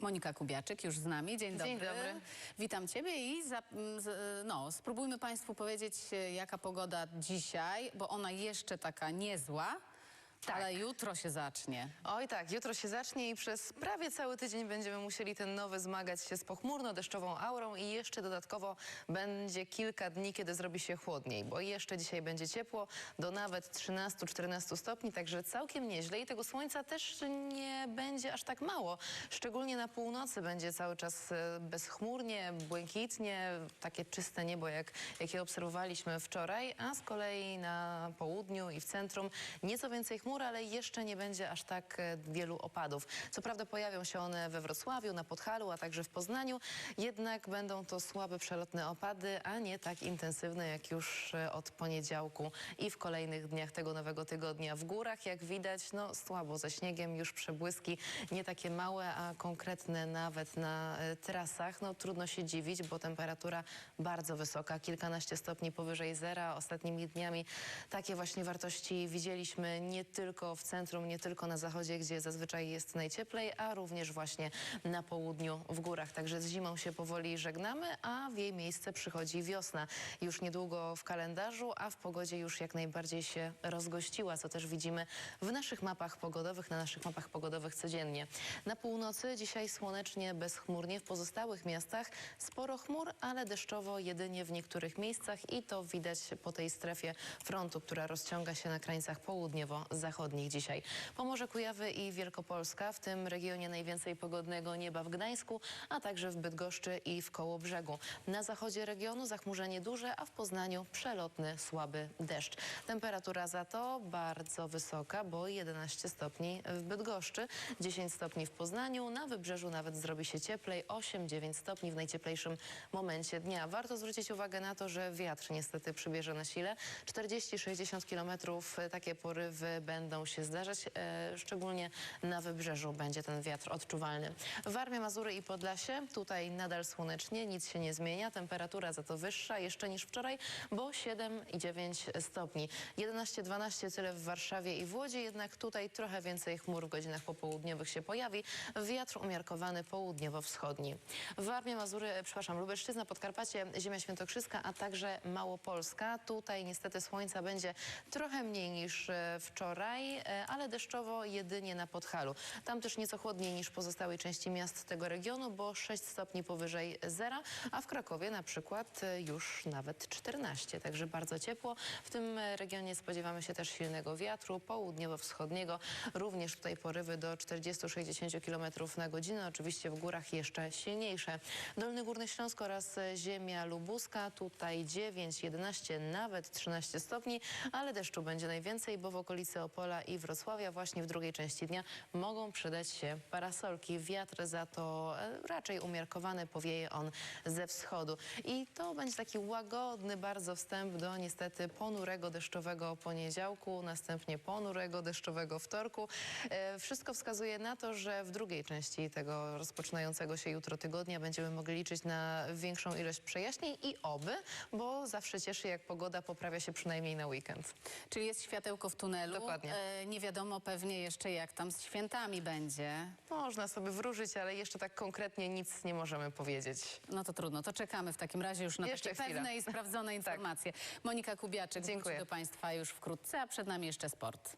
Monika Kubiaczyk już z nami. Dzień dobry. Dzień dobry. Witam Ciebie i za, z, no, spróbujmy Państwu powiedzieć, e, jaka pogoda dzisiaj, bo ona jeszcze taka niezła. Ale jutro się zacznie. Oj tak, jutro się zacznie i przez prawie cały tydzień będziemy musieli ten nowy zmagać się z pochmurno-deszczową aurą i jeszcze dodatkowo będzie kilka dni, kiedy zrobi się chłodniej, bo jeszcze dzisiaj będzie ciepło do nawet 13-14 stopni, także całkiem nieźle i tego słońca też nie będzie aż tak mało. Szczególnie na północy będzie cały czas e, bezchmurnie, błękitnie, takie czyste niebo, jak, jakie obserwowaliśmy wczoraj, a z kolei na południu i w centrum nieco więcej chmur, ale jeszcze nie będzie aż tak e, wielu opadów. Co prawda pojawią się one we Wrocławiu, na Podhalu, a także w Poznaniu, jednak będą to słabe przelotne opady, a nie tak intensywne jak już e, od poniedziałku i w kolejnych dniach tego nowego tygodnia. W górach, jak widać, no słabo ze śniegiem, już przebłyski, nie takie małe, a konkretne nawet na e, trasach. No trudno się dziwić, bo temperatura bardzo wysoka, kilkanaście stopni powyżej zera. Ostatnimi dniami takie właśnie wartości widzieliśmy nie tylko w centrum, nie tylko na zachodzie, gdzie zazwyczaj jest najcieplej, a również właśnie na południu w górach. Także z zimą się powoli żegnamy, a w jej miejsce przychodzi wiosna. Już niedługo w kalendarzu, a w pogodzie już jak najbardziej się rozgościła, co też widzimy w naszych mapach pogodowych, na naszych mapach pogodowych codziennie. Na północy dzisiaj słonecznie, bezchmurnie, w pozostałych miastach sporo chmur, ale deszczowo jedynie w niektórych miejscach i to widać po tej strefie frontu, która rozciąga się na krańcach południowo-zachodnich dzisiaj. Pomorze Kujawy i Wielkopolska, w tym regionie najwięcej pogodnego nieba w Gdańsku, a także w Bydgoszczy i w Kołobrzegu. Na zachodzie regionu zachmurzenie duże, a w Poznaniu przelotny, słaby deszcz. Temperatura za to bardzo wysoka, bo 11 stopni w Bydgoszczy, 10 stopni w Poznaniu, na wybrzeżu nawet zrobi się cieplej, 8-9 stopni w najcieplejszym momencie dnia. Warto zwrócić uwagę na to, że wiatr niestety przybierze na sile. 40-60 kilometrów takie porywy będą się zdarzać, e, szczególnie na wybrzeżu będzie ten wiatr odczuwalny. Warmia, Mazury i Podlasie, tutaj nadal słonecznie, nic się nie zmienia, temperatura za to wyższa jeszcze niż wczoraj, bo 7 i 9 stopni. 11-12 tyle w Warszawie i w Łodzi, jednak tutaj trochę więcej chmur w godzinach popołudniowych się pojawi. Wiatr umiarkowany południowo-wschodni. Warmia, Mazury, e, przepraszam, Lubelszczyzna, Podkarpacie, Ziemia Świętokrzyska, a także Małopolska. Tutaj niestety słońca będzie trochę mniej niż e, wczoraj, e, ale deszczowo jedynie na Podhalu. Tam też nieco chłodniej niż pozostałej części miast tego regionu, bo 6 stopni powyżej zera, a w Krakowie na przykład e, już nawet 14, także bardzo ciepło. W tym regionie spodziewamy się też silnego wiatru południowo-wschodniego, również tutaj porywy do 40-60 km na godzinę, oczywiście w górach jeszcze silniejsze. Dolny Górny Śląsk oraz ziemia lubuska, tutaj 9, 11, nawet 13 stopni, ale deszczu będzie najwięcej, bo w okolicy Opola i Wrocławia właśnie w drugiej części dnia mogą przydać się parasolki. Wiatr za to e, raczej umiarkowany, powieje on ze wschodu. I to będzie taki łagodny bardzo wstęp do niestety ponurego deszczowego poniedziałku, następnie ponurego deszczowego wtorku. E, Wszystko wskazuje na to, że w drugiej części tego rozpoczynającego się jutro tygodnia będziemy mogli liczyć na większą ilość przejaśnień i oby, bo zawsze cieszy, jak pogoda poprawia się przynajmniej na weekend. Czyli jest światełko w tunelu. Dokładnie. E, nie wiadomo pewnie jeszcze, jak tam z świętami będzie. Można sobie wróżyć, ale jeszcze tak konkretnie nic nie możemy powiedzieć. No to trudno, to czekamy w takim razie już na Jeszcze takie chwila. pewne i sprawdzone informacje. Monika Kubiaczyk Dziękuję. wróci do Państwa już wkrótce, a przed nami jeszcze sport.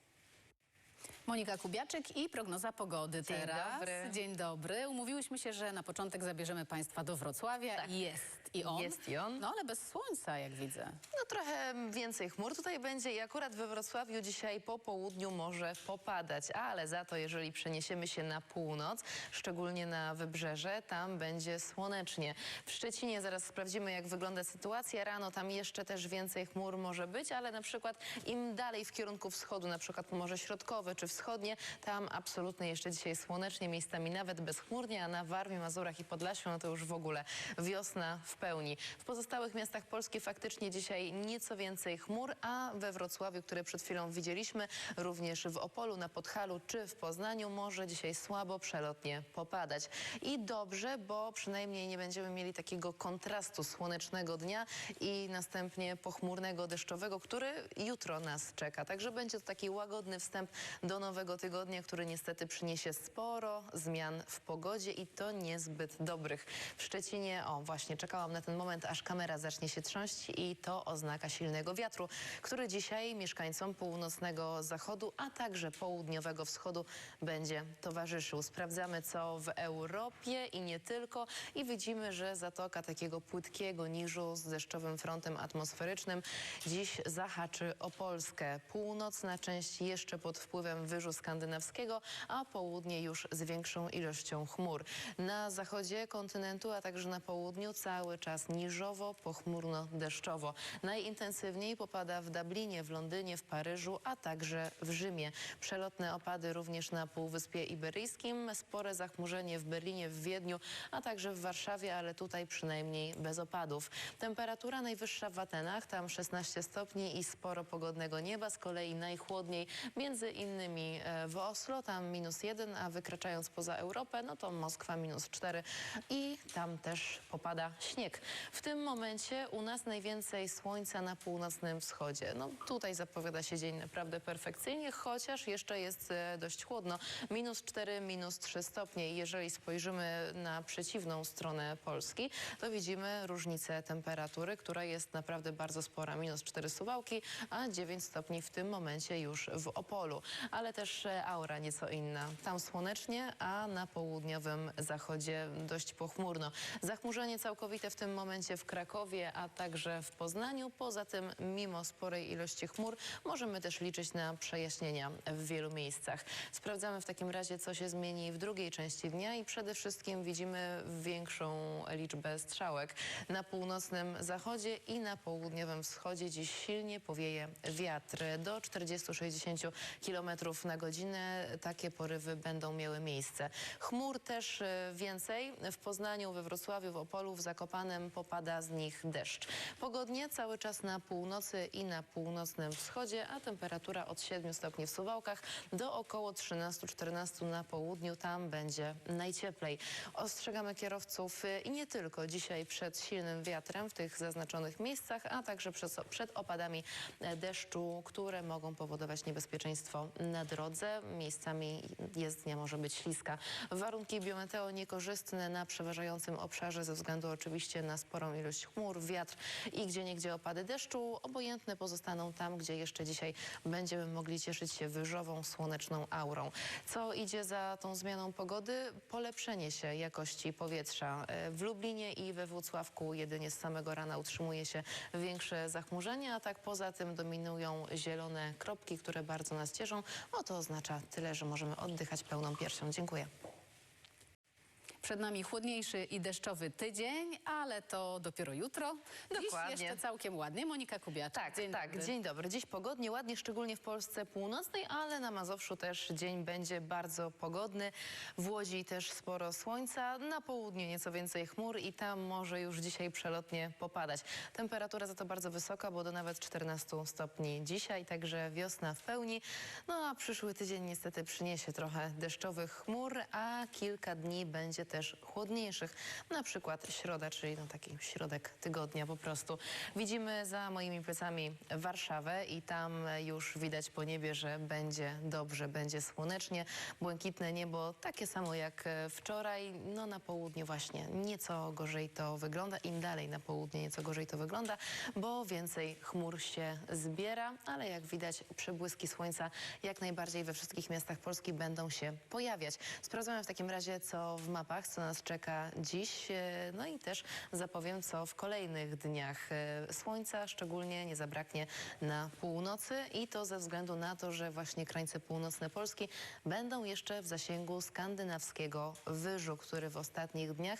Monika Kubiaczyk i prognoza pogody Dzień teraz. dobry. Dzień dobry. Umówiłyśmy się, że na początek zabierzemy Państwa do Wrocławia. Jest i on. Tak. Jest i on. No ale bez słońca, jak widzę. No trochę więcej chmur tutaj będzie i akurat we Wrocławiu dzisiaj po południu może popadać, ale za to jeżeli przeniesiemy się na północ, szczególnie na wybrzeże, tam będzie słonecznie. W Szczecinie zaraz sprawdzimy jak wygląda sytuacja. Rano tam jeszcze też więcej chmur może być, ale na przykład im dalej w kierunku wschodu, na przykład Pomorze Środkowe czy Wschodnie, tam absolutnie jeszcze dzisiaj słonecznie, miejscami nawet bezchmurnie, a na Warmii, Mazurach i Podlasiu no to już w ogóle wiosna w pełni. W pozostałych miastach Polski faktycznie dzisiaj nieco więcej chmur, a we Wrocławiu, które przed chwilą widzieliśmy, również w Opolu, na Podhalu czy w Poznaniu może dzisiaj słabo przelotnie popadać. I dobrze, bo przynajmniej nie będziemy mieli takiego kontrastu słonecznego dnia i następnie pochmurnego, deszczowego, który jutro nas czeka. Także będzie to taki łagodny wstęp do nowego tygodnia, który niestety przyniesie sporo zmian w pogodzie i to niezbyt dobrych. W Szczecinie, o właśnie, czekałam na ten moment, aż kamera zacznie się trząść i to oznaka silnego wiatru, który dzisiaj mieszkańcom północnego zachodu, a także południowego wschodu będzie towarzyszył. Sprawdzamy co w Europie i nie tylko i widzimy, że zatoka takiego płytkiego niżu z deszczowym frontem atmosferycznym dziś zahaczy o Polskę. Północna część jeszcze pod wpływem wyżu skandynawskiego, a południe już z większą ilością chmur. Na zachodzie kontynentu, a także na południu cały czas niżowo, pochmurno, deszczowo. Najintensywniej popada w Dublinie, w Londynie, w Paryżu, a także w Rzymie. Przelotne opady również na Półwyspie Iberyjskim, spore zachmurzenie w Berlinie, w Wiedniu, a także w Warszawie, ale tutaj przynajmniej bez opadów. Temperatura najwyższa w Atenach, tam 16 stopni i sporo pogodnego nieba, z kolei najchłodniej między innymi e, w Oslo, tam minus 1, a wykraczając poza Europę, no to Moskwa minus 4 i tam też popada śnieg. W tym momencie u nas najwięcej słońca na północnym wschodzie. No tutaj zapowiada się dzień naprawdę perfekcyjnie, chociaż jeszcze jest e, dość chłodno. Minus 4, minus 3 stopnie. Jeżeli spojrzymy na przeciwną stronę Polski, to widzimy różnicę temperatury, która jest naprawdę bardzo spora. Minus 4 Suwałki, a 9 stopni w tym momencie już w Opolu. Ale też e, aura nieco inna. Tam słonecznie, a na południowym zachodzie dość pochmurno. Zachmurzenie całkowite w tym momencie w Krakowie, a także w Poznaniu. Poza tym, mimo sporej ilości chmur, możemy też liczyć na przejaśnienia w wielu miejscach. Sprawdzamy w takim razie, co się zmieni w drugiej części dnia i przede wszystkim widzimy większą liczbę strzałek. Na północnym zachodzie i na południowym wschodzie dziś silnie powieje wiatr. Do 40-60 na godzinę takie porywy będą miały miejsce. Chmur też e, więcej. W Poznaniu, we Wrocławiu, w Opolu, w Zakopanem popada z nich deszcz. Pogodnie cały czas na północy i na północnym wschodzie, a temperatura od 7 stopni w Suwałkach do około 13-14 na południu. Tam będzie najcieplej. Ostrzegamy kierowców y, i nie tylko dzisiaj przed silnym wiatrem w tych zaznaczonych miejscach, a także przed, przed opadami e, deszczu, które mogą powodować niebezpieczeństwo na drodze. Miejscami jezdnia może być śliska. Warunki biometeo niekorzystne na przeważającym obszarze ze względu oczywiście na sporą ilość chmur, wiatr i gdzie niegdzie opady deszczu. Obojętne pozostaną tam, gdzie jeszcze dzisiaj będziemy mogli cieszyć się wyżową, słoneczną aurą. Co idzie za tą zmianą pogody? Polepszenie się jakości powietrza. E, W Lublinie i we Włocławku jedynie z samego rana utrzymuje się większe zachmurzenie, a tak poza tym dominują zielone kropki, które bardzo nas cieszą. To oznacza tyle, że możemy oddychać pełną piersią. Dziękuję. Przed nami chłodniejszy i deszczowy tydzień, ale to dopiero jutro. Dokładnie. Dziś jeszcze całkiem ładnie. Monika Kubiaczek. Tak, Dzień tak. dobry. Dzień dobry. Dziś pogodnie, ładnie, szczególnie w Polsce północnej, ale na Mazowszu też dzień będzie bardzo pogodny. W Łodzi też sporo słońca, na południu nieco więcej chmur i tam może już dzisiaj przelotnie popadać. Temperatura za to bardzo wysoka, bo do nawet 14 stopni dzisiaj, także wiosna w pełni. No a przyszły tydzień niestety przyniesie trochę deszczowych chmur, a kilka dni będzie też chłodniejszych. Na przykład środa, czyli no taki środek tygodnia po prostu. Widzimy za moimi plecami Warszawę i tam już widać po niebie, że będzie dobrze, będzie słonecznie. Błękitne niebo takie samo jak wczoraj. No na południu właśnie nieco gorzej to wygląda. Im dalej na południe nieco gorzej to wygląda, bo więcej chmur się zbiera, ale jak widać przebłyski słońca jak najbardziej we wszystkich miastach Polski będą się pojawiać. Sprawdzamy w takim razie, co w mapach, co nas czeka dziś, e, no i też zapowiem, co w kolejnych dniach. E, Słońca szczególnie nie zabraknie na północy i to ze względu na to, że właśnie krańce północne Polski będą jeszcze w zasięgu skandynawskiego wyżu, który w ostatnich dniach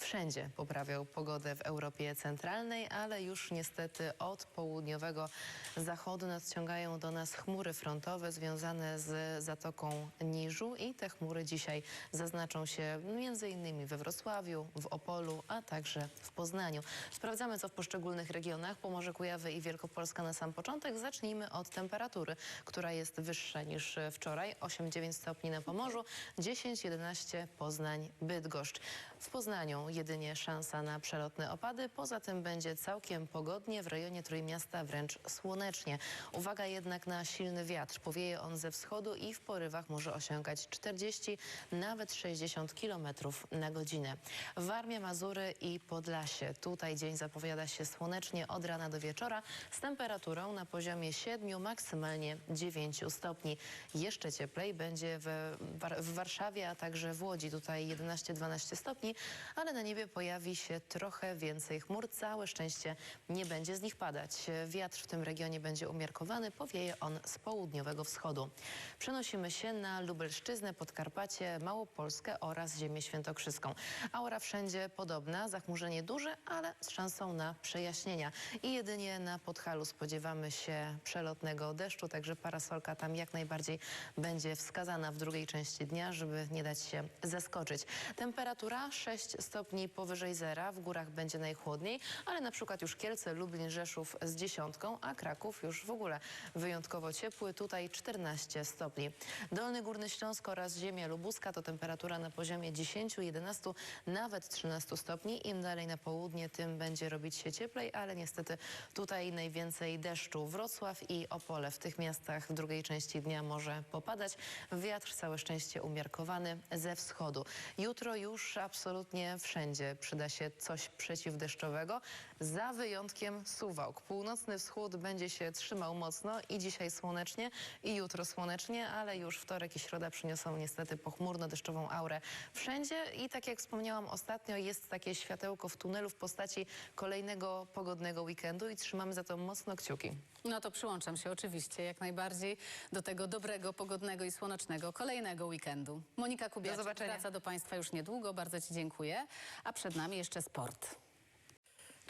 wszędzie poprawiał pogodę w Europie Centralnej, ale już niestety od południowego zachodu nadciągają do nas chmury frontowe związane z Zatoką Niżu i te chmury dzisiaj zaznaczą się m.in. we Wrocławiu, w Opolu, a także w Poznaniu. Sprawdzamy, co w poszczególnych regionach. Pomorze Kujawy i Wielkopolska na sam początek. Zacznijmy od temperatury, która jest wyższa niż wczoraj. 8-9 stopni na Pomorzu, 10-11 Poznań, Bydgoszcz. W Poznaniu jedynie szansa na przelotne opady. Poza tym będzie całkiem pogodnie, w rejonie Trójmiasta wręcz słonecznie. Uwaga jednak na silny wiatr. Powieje on ze wschodu i w porywach może osiągać 40, nawet 60 km na godzinę. Warmia, Mazury i Podlasie. Tutaj dzień zapowiada się słonecznie od rana do wieczora z temperaturą na poziomie 7, maksymalnie 9 stopni. Jeszcze cieplej będzie w, w Warszawie, a także w Łodzi. Tutaj 11-12 stopni, ale na niebie pojawi się trochę więcej chmur. Całe szczęście nie będzie z nich padać. Wiatr w tym regionie będzie umiarkowany, powieje on z południowego wschodu. Przenosimy się na Lubelszczyznę, Podkarpacie, Małopolskę oraz Ziemię Świętokrzyską. Aura wszędzie podobna, zachmurzenie duże, ale z szansą na przejaśnienia. I jedynie na Podhalu spodziewamy się przelotnego deszczu, także parasolka tam jak najbardziej będzie wskazana w drugiej części dnia, żeby nie dać się zaskoczyć. Temperatura 6 stopni powyżej zera, w górach będzie najchłodniej, ale na przykład już Kielce, Lublin, Rzeszów z dziesiątką, a Kraków już w ogóle wyjątkowo ciepły, tutaj 14 stopni. Dolny Górny Śląsk oraz ziemia lubuska to temperatura na poziomie 10, 11, nawet 13 stopni. Im dalej na południe, tym będzie robić się cieplej, ale niestety tutaj najwięcej deszczu. Wrocław i Opole w tych miastach w drugiej części dnia może popadać. Wiatr całe szczęście umiarkowany ze wschodu. Jutro już absolutnie wszędzie przyda się coś przeciwdeszczowego, za wyjątkiem Suwałk. Północny wschód będzie się trzymał mocno i dzisiaj słonecznie i jutro słonecznie, ale już wtorek i środa przyniosą niestety pochmurno-deszczową aurę wszędzie i tak jak wspomniałam ostatnio jest takie światełko w tunelu w postaci kolejnego pogodnego weekendu i trzymamy za to mocno kciuki. No to przyłączam się oczywiście jak najbardziej do tego dobrego, pogodnego i słonecznego kolejnego weekendu. Monika Kubiak Do wraca do Państwa już niedługo. Bardzo Ci dziękuję. A przed nami jeszcze sport.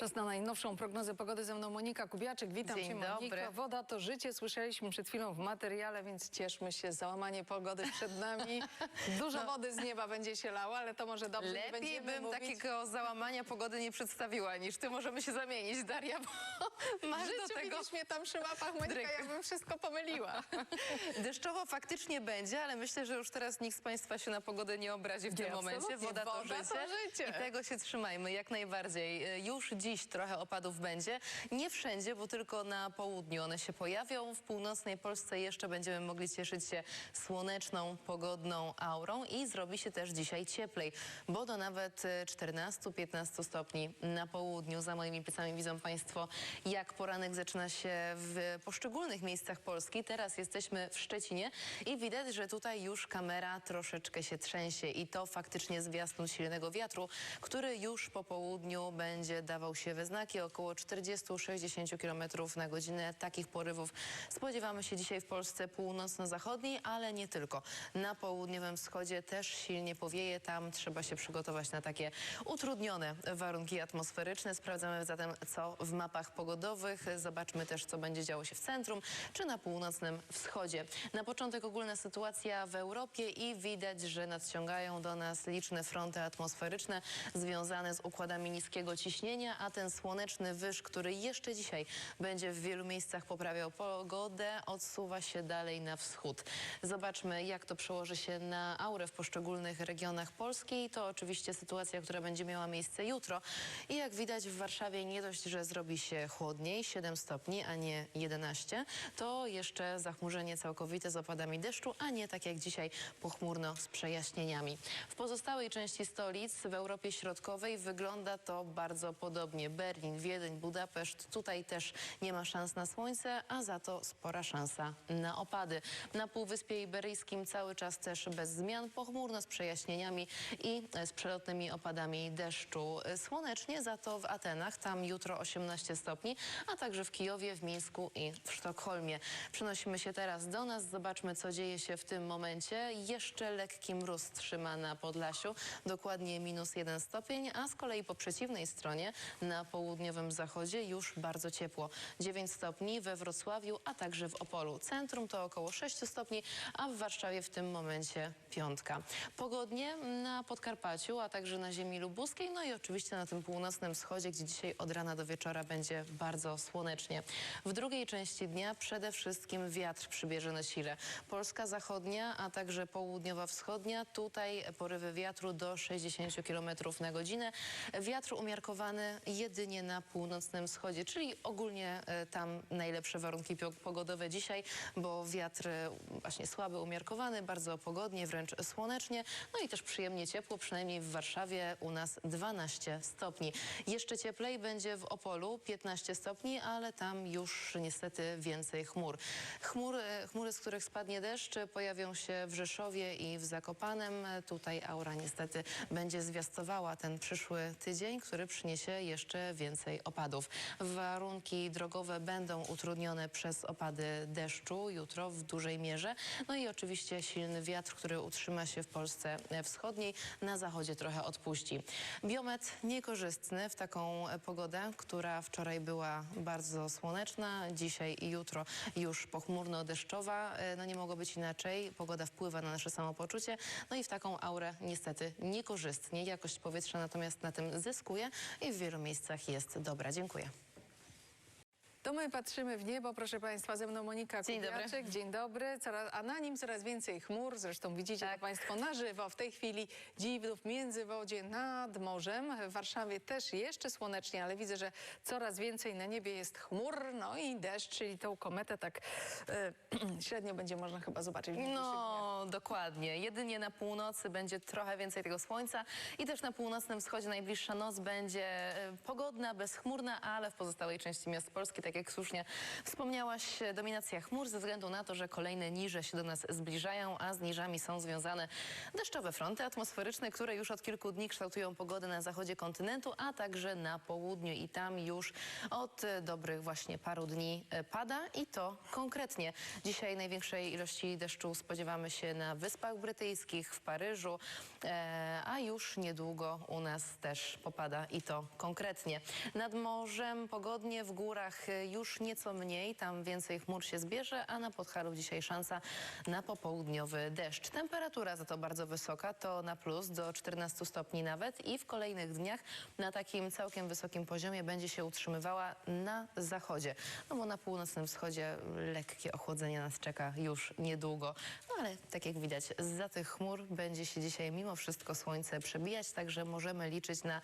Czas na najnowszą prognozę pogody ze mną Monika Kubiaczek. Witam Dzień Cię Monika. dobry. Woda to życie, słyszeliśmy przed chwilą w materiale, więc cieszmy się. Załamanie pogody przed nami. Dużo wody z nieba będzie się lało, ale to może dobrze. Lepiej bym mówić. takiego załamania pogody nie przedstawiła niż ty. Możemy się zamienić, Daria, bo masz do tego... mnie tam przy mapach, Monika, Dryk. jakbym wszystko pomyliła. Deszczowo faktycznie będzie, ale myślę, że już teraz nikt z Państwa się na pogodę nie obrazi w Nie, tym momencie. absolutnie. Woda, to, Woda życie. to życie. I tego się trzymajmy jak najbardziej. Y, Już dziś trochę opadów będzie. Nie wszędzie, bo tylko na południu one się pojawią. W północnej Polsce jeszcze będziemy mogli cieszyć się słoneczną, pogodną aurą i zrobi się też dzisiaj cieplej, bo do nawet y, 14-15 stopni na południu. Za moimi plecami widzą Państwo, jak poranek zaczyna się w poszczególnych miejscach Polski. Teraz jesteśmy w Szczecinie i widać, że tutaj już kamera troszeczkę się trzęsie i to faktycznie zwiastun silnego wiatru, który już po południu będzie dawał się we znaki około 40-60 km na godzinę. Takich porywów spodziewamy się dzisiaj w Polsce północno-zachodniej, ale nie tylko. Na południowym wschodzie też silnie powieje. Tam trzeba się przygotować na takie utrudnione warunki atmosferyczne. Sprawdzamy zatem, co w mapach pogodowych. Zobaczmy też, co będzie działo się w centrum czy na północnym wschodzie. Na początek ogólna sytuacja w Europie i widać, że nadciągają do nas liczne fronty atmosferyczne związane z układami niskiego ciśnienia, a ten słoneczny wyż, który jeszcze dzisiaj będzie w wielu miejscach poprawiał pogodę, odsuwa się dalej na wschód. Zobaczmy, jak to przełoży się na aurę w poszczególnych regionach Polski. To oczywiście sytuacja, która będzie miała miejsce jutro. I jak widać w Warszawie nie dość, że zrobi się chłodniej, 7 stopni, a nie 11, to jeszcze zachmurzenie całkowite z opadami deszczu, a nie tak jak dzisiaj pochmurno z przejaśnieniami. W pozostałej części stolic w Europie Środkowej wygląda to bardzo podobnie. Berlin, Wiedeń, Budapeszt, tutaj też nie ma szans na słońce, a za to spora szansa na opady. Na Półwyspie Iberyjskim cały czas też bez zmian, pochmurno z przejaśnieniami i z przelotnymi opadami deszczu. Słonecznie za to w Atenach, tam jutro 18 stopni, a także w Kijowie, w Mińsku i w Sztokholmie. Przenosimy się teraz do nas, zobaczmy co dzieje się w tym momencie. Jeszcze lekki mróz trzyma na Podlasiu, dokładnie minus jeden stopień, a z kolei po przeciwnej stronie Na południowym zachodzie już bardzo ciepło. 9 stopni we Wrocławiu, a także w Opolu. Centrum to około 6 stopni, a w Warszawie w tym momencie piątka. Pogodnie na Podkarpaciu, a także na ziemi lubuskiej, no i oczywiście na tym północnym wschodzie, gdzie dzisiaj od rana do wieczora będzie bardzo słonecznie. W drugiej części dnia przede wszystkim wiatr przybierze na sile. Polska zachodnia, a także południowa wschodnia, tutaj porywy wiatru do 60 km na godzinę. Wiatr umiarkowany jedynie na północnym wschodzie, czyli ogólnie e, tam najlepsze warunki pogodowe dzisiaj, bo wiatr e, właśnie słaby, umiarkowany, bardzo pogodnie, wręcz słonecznie, no i też przyjemnie ciepło, przynajmniej w Warszawie u nas 12 stopni. Jeszcze cieplej będzie w Opolu 15 stopni, ale tam już niestety więcej chmur. Chmur, e, chmury, z których spadnie deszcz, pojawią się w Rzeszowie i w Zakopanem. Tutaj aura niestety będzie zwiastowała ten przyszły tydzień, który przyniesie jeszcze więcej opadów. Warunki drogowe będą utrudnione przez opady deszczu jutro w dużej mierze. No i oczywiście silny wiatr, który utrzyma się w Polsce wschodniej. Na zachodzie trochę odpuści. Biomet niekorzystny w taką pogodę, która wczoraj była bardzo słoneczna. Dzisiaj i jutro już pochmurno-deszczowa. No nie mogło być inaczej. Pogoda wpływa na nasze samopoczucie. No i w taką aurę niestety niekorzystnie. Jakość powietrza natomiast na tym zyskuje i w wielu miejscach jest dobra. Dziękuję. To my patrzymy w niebo, proszę Państwa, ze mną Monika Dzień dobry. Kubiaczek. Dzień dobry. Coraz, a na nim coraz więcej chmur, zresztą widzicie Tak. to Państwo na żywo. W tej chwili dziwów międzywodzie nad morzem. W Warszawie też jeszcze słonecznie, ale widzę, że coraz więcej na niebie jest chmur, no i deszcz, czyli tą kometę tak e, średnio będzie można chyba zobaczyć. No, dokładnie. Jedynie na północy będzie trochę więcej tego słońca i też na północnym wschodzie najbliższa noc będzie e, pogodna, bezchmurna, ale w pozostałej części miast Polski, tak jak słusznie wspomniałaś, dominacja chmur ze względu na to, że kolejne niże się do nas zbliżają, a z niżami są związane deszczowe fronty atmosferyczne, które już od kilku dni kształtują pogodę na zachodzie kontynentu, a także na południu i tam już od dobrych właśnie paru dni e, pada i to konkretnie. Dzisiaj największej ilości deszczu spodziewamy się na Wyspach Brytyjskich, w Paryżu, e, a już niedługo u nas też popada i to konkretnie. Nad morzem pogodnie, w górach e, już nieco mniej, tam więcej chmur się zbierze, a na Podhalu dzisiaj szansa na popołudniowy deszcz. Temperatura za to bardzo wysoka, to na plus do 14 stopni nawet i w kolejnych dniach na takim całkiem wysokim poziomie będzie się utrzymywała na zachodzie. No bo na północnym wschodzie lekkie ochłodzenie nas czeka już niedługo. No ale tak jak widać, za tych chmur będzie się dzisiaj mimo wszystko słońce przebijać, także możemy liczyć na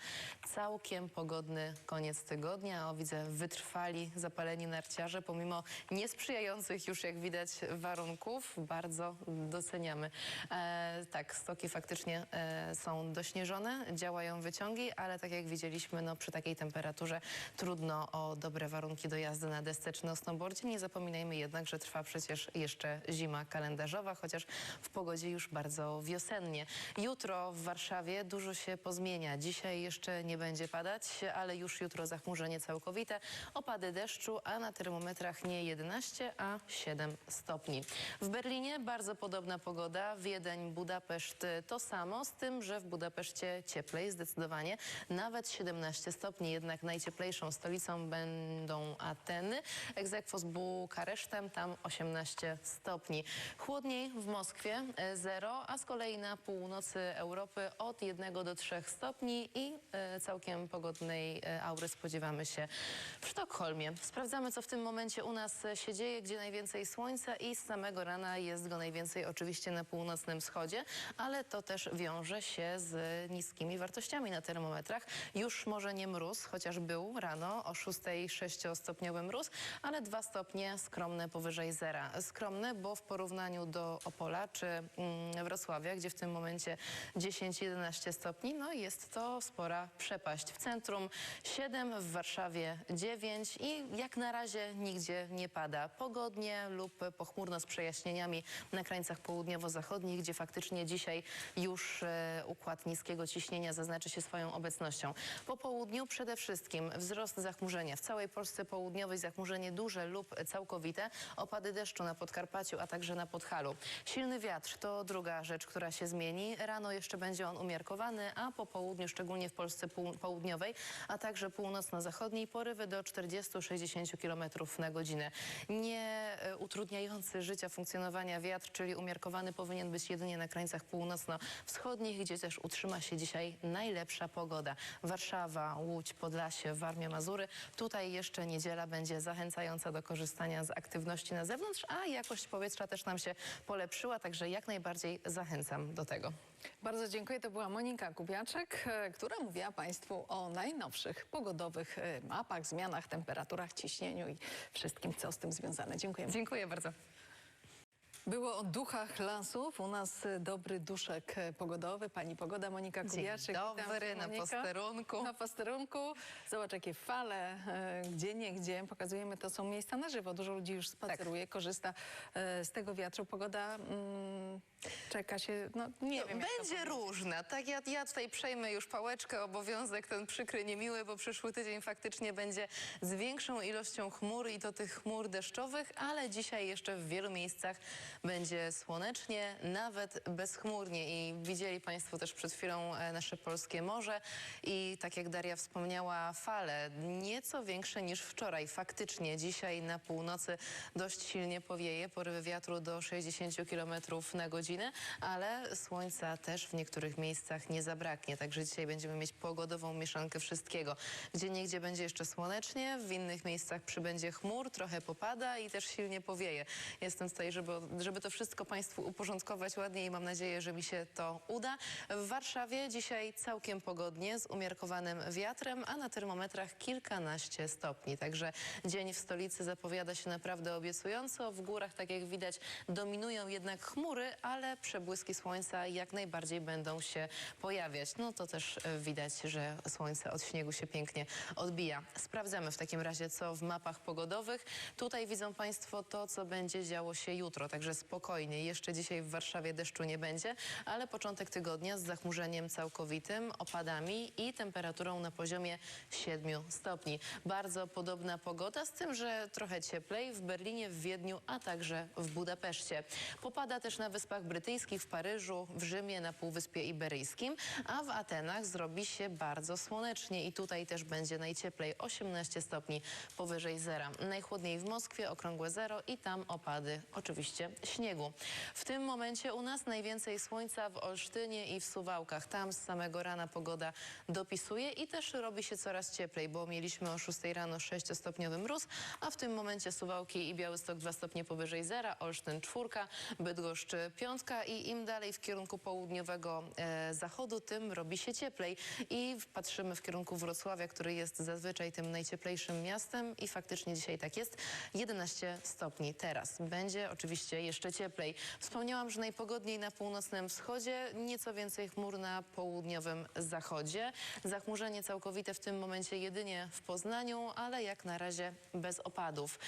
całkiem pogodny koniec tygodnia. O widzę, wytrwali, zapaleni narciarze, pomimo niesprzyjających już jak widać warunków, bardzo doceniamy. E, tak, stoki faktycznie e, są dośnieżone, działają wyciągi, ale tak jak widzieliśmy, no, przy takiej temperaturze trudno o dobre warunki do jazdy na desce czy na snowboardzie. Nie zapominajmy jednak, że trwa przecież jeszcze zima kalendarzowa, chociaż w pogodzie już bardzo wiosennie. Jutro w Warszawie dużo się pozmienia. Dzisiaj jeszcze nie będzie padać, ale już jutro zachmurzenie całkowite, opady deszczu, a na termometrach nie 11, a 7 stopni. W Berlinie bardzo podobna pogoda, Wiedeń, Budapeszt to samo, z tym, że w Budapeszcie cieplej zdecydowanie, nawet 17 stopni, jednak najcieplejszą stolicą będą Ateny, egzekwo z Bukaresztem, tam 18 stopni. Chłodniej w Moskwie 0, a z kolei na północy Europy od 1 do 3 stopni i e, całkiem pogodnej e, aury spodziewamy się w Sztokholmie. Sprawdzamy, co w tym momencie u nas się dzieje, gdzie najwięcej słońca i z samego rana jest go najwięcej oczywiście na północnym wschodzie, ale to też wiąże się z niskimi wartościami na termometrach. Już może nie mróz, chociaż był rano o 6 6-stopniowy mróz, ale 2 stopnie skromne powyżej zera. Skromne, bo w porównaniu do Opola czy mm, Wrocławia, gdzie w tym momencie 10-11 stopni, no jest to spora przepaść. W centrum 7, w Warszawie 9 i jak na razie nigdzie nie pada. Pogodnie lub pochmurno z przejaśnieniami na krańcach południowo-zachodnich, gdzie faktycznie dzisiaj już e, układ niskiego ciśnienia zaznaczy się swoją obecnością. Po południu przede wszystkim wzrost zachmurzenia. W całej Polsce południowej zachmurzenie duże lub całkowite. Opady deszczu na Podkarpaciu, a także na Podhalu. Silny wiatr to druga rzecz, która się zmieni. Rano jeszcze będzie on umiarkowany, a po południu, szczególnie w Polsce południowej, a także północno-zachodniej, porywy do 40-60 km na godzinę. Nie e, utrudniający życia funkcjonowania wiatr, czyli umiarkowany powinien być jedynie na krańcach północno-wschodnich, gdzie też utrzyma się dzisiaj najlepsza pogoda. Warszawa, Łódź, Podlasie, Warmia, Mazury. Tutaj jeszcze niedziela będzie zachęcająca do korzystania z aktywności na zewnątrz, a jakość powietrza też nam się polepszyła, także jak najbardziej zachęcam do tego. Bardzo dziękuję. To była Monika Kubiaczek, e, która mówiła Państwu o najnowszych pogodowych e, mapach, zmianach, temperaturach, ciśnieniu i wszystkim, co z tym związane. Dziękujemy. Dziękuję bardzo. Było o duchach lasów. U nas e, dobry duszek pogodowy. Pani pogoda Monika Dzień Kubiaczek. Witam dobry, cię, na posterunku. Na posterunku. Zobacz, jakie fale, gdzie, nie gdzie. Pokazujemy, to są miejsca na żywo. Dużo ludzi już spaceruje, Tak. korzysta z tego wiatru. Pogoda mm, czeka się, no nie wiem. jak to Będzie różna. Tak, ja, ja tutaj przejmę już pałeczkę, obowiązek ten przykry, niemiły, bo przyszły tydzień faktycznie będzie z większą ilością chmur i to tych chmur deszczowych, ale dzisiaj jeszcze w wielu miejscach będzie słonecznie, nawet bezchmurnie. I widzieli Państwo też przed chwilą e, nasze polskie morze i tak jak Daria wspomniała, fale nieco większe niż wczoraj. Faktycznie dzisiaj na północy dość silnie powieje, porywy wiatru do 60 km na godzinę, ale słońca też w niektórych miejscach nie zabraknie. Także dzisiaj będziemy mieć pogodową mieszankę wszystkiego. Gdzie niegdzie będzie jeszcze słonecznie, w innych miejscach przybędzie chmur, trochę popada i też silnie powieje. Jestem tutaj, żeby, żeby to wszystko Państwu uporządkować ładnie i mam nadzieję, że mi się to uda. W Warszawie dzisiaj całkiem pogodnie, z umiarkowanym wiatrem, a na termometrach kilkanaście stopni. Także dzień w stolicy zapowiada się naprawdę obiecująco. W górach, tak jak widać, dominują jednak chmury, ale przebłyski słońca jak najbardziej będą się pojawiać. No to też e, widać, że słońce od śniegu się pięknie odbija. Sprawdzamy w takim razie, co w mapach pogodowych. Tutaj widzą Państwo to, co będzie działo się jutro, także spokojnie. Jeszcze dzisiaj w Warszawie deszczu nie będzie, ale początek tygodnia z zachmurzeniem całkowitym, opadami i temperaturą na poziomie 7 stopni. Bardzo podobna pogoda, z tym, że trochę cieplej w Berlinie, w Wiedniu, a także w Budapeszcie. Popada też na Wyspach Brytyjskich, w Paryżu, w Rzymie, na Półwyspie Iberyjskim, a w Atenach zrobi się bardzo słonecznie i tutaj też będzie najcieplej 18 stopni powyżej zera. Najchłodniej w Moskwie, okrągłe zero i tam opady oczywiście śniegu. W tym momencie u nas najwięcej słońca w Olsztynie i w Suwałkach. Tam z samego rana pogoda dopisuje i też robi się coraz cieplej, bo mieliśmy o 6 rano 6-stopniowy mróz, a w tym momencie Suwałki i Białystok 2 stopnie powyżej zera, Olsztyn czwórka, Bydgoszcz piątka i im dalej w kierunku południowego e, zachodu, tym robi się cieplej. I patrzymy w kierunku Wrocławia, który jest zazwyczaj tym najcieplejszym miastem i faktycznie dzisiaj tak jest. 11 stopni teraz. Będzie oczywiście jeszcze cieplej. Wspomniałam, że najpogodniej na północnym wschodzie, nieco więcej chmur na południowym zachodzie. Zachmurzenie całkowite w tym momencie jedynie w Poznaniu, ale jak na razie bez opadów.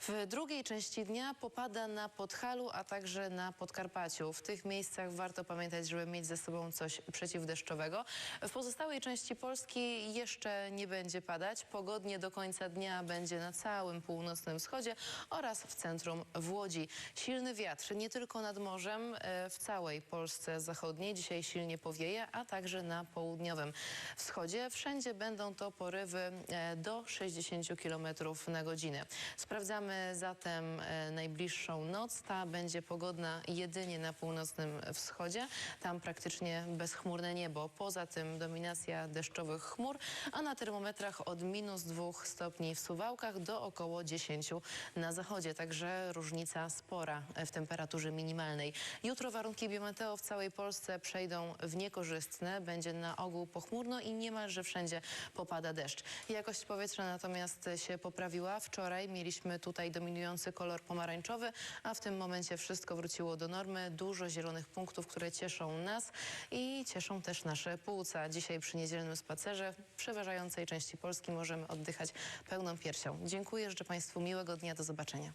W drugiej części dnia popada na Podhalu, a także na Podkarpaciu. W tych miejscach warto pamiętać, żeby mieć ze sobą coś przeciwdeszczowego. W pozostałej części Polski jeszcze nie będzie padać. Pogodnie do końca dnia będzie na całym północnym wschodzie oraz w centrum w Łodzi. Silny wiatr nie tylko nad morzem, e, w całej Polsce zachodniej dzisiaj silnie powieje, a także na południowym wschodzie. Wszędzie będą to porywy e, do 60 km na godzinę. Sprawdzamy zatem e, najbliższą noc. Ta będzie pogodna jedynie na północnym wschodzie. Tam praktycznie bezchmurne niebo. Poza tym dominacja deszczowych chmur, a na termometrach od minus 2 stopni w Suwałkach do około 10 na zachodzie. Także różnica spora w temperaturze minimalnej. Jutro warunki biometeo w całej Polsce przejdą w niekorzystne. Będzie na ogół pochmurno i niemalże wszędzie popada deszcz. Jakość powietrza natomiast się poprawiła. Wczoraj mieliśmy tutaj dominujący kolor pomarańczowy, a w tym momencie wszystko wróciło do normy. Dużo zielonych punktów, które cieszą nas i cieszą też nasze płuca. Dzisiaj przy niedzielnym spacerze w przeważającej części Polski możemy oddychać pełną piersią. Dziękuję, życzę Państwu miłego dnia. Do zobaczenia.